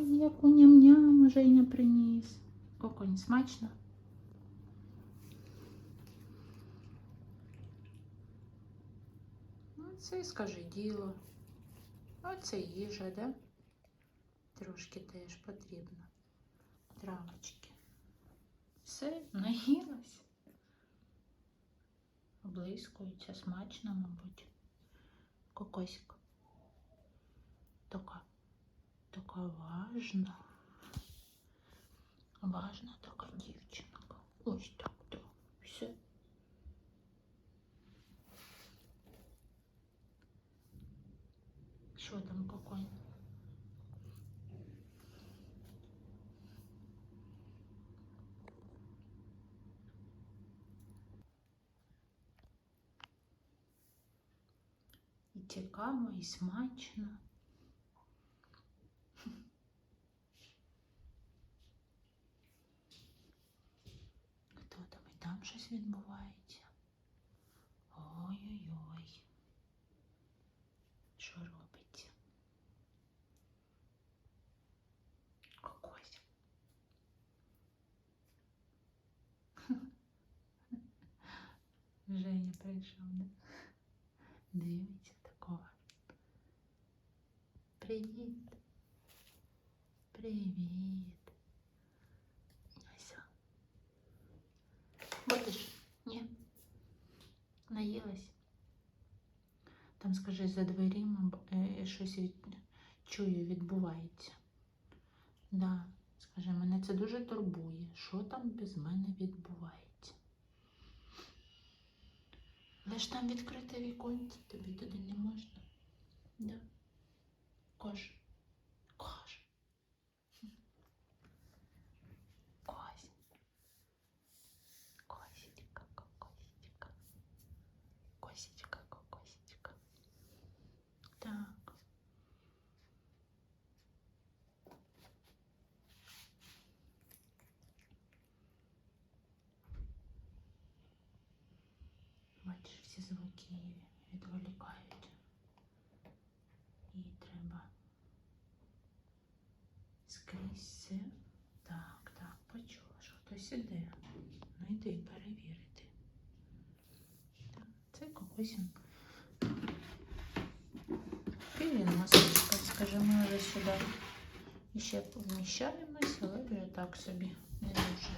Ой, яку ням-ням Женя приніс. Коконь, смачно? Ну, це скажи діло. Оце їжа, да? Трошки теж потрібно. Травочки. Все, наїлась. Облискується смачно, мабуть. Кокосик. Така, така важна. Важна така дівчинка. Ось так, так. Все. Що там какой? І цікаво, і смачно. щось відбувається? Ой-ой-ой. Що робиться? Кокось. Женя прийшов, да? Дивиться такого. Привіт. Привіт. Наїлась? Там, скажи, за дверима е, щось від... чую, відбувається. Да, скажи, мене це дуже турбує. Що там без мене відбувається? Але ж там відкрите віконце, тобі туди не можна. Да. Кош. Косечка, косечка. Так. Бачиш, всі звуки її відволікають. І треба скрізь все. Так, так, почула, що хтось іде. Ну йди перевірити. Так, це кокосін. Півносочка, скажи, ми вже сюди ще поміщаємось, але вже так собі не дуже.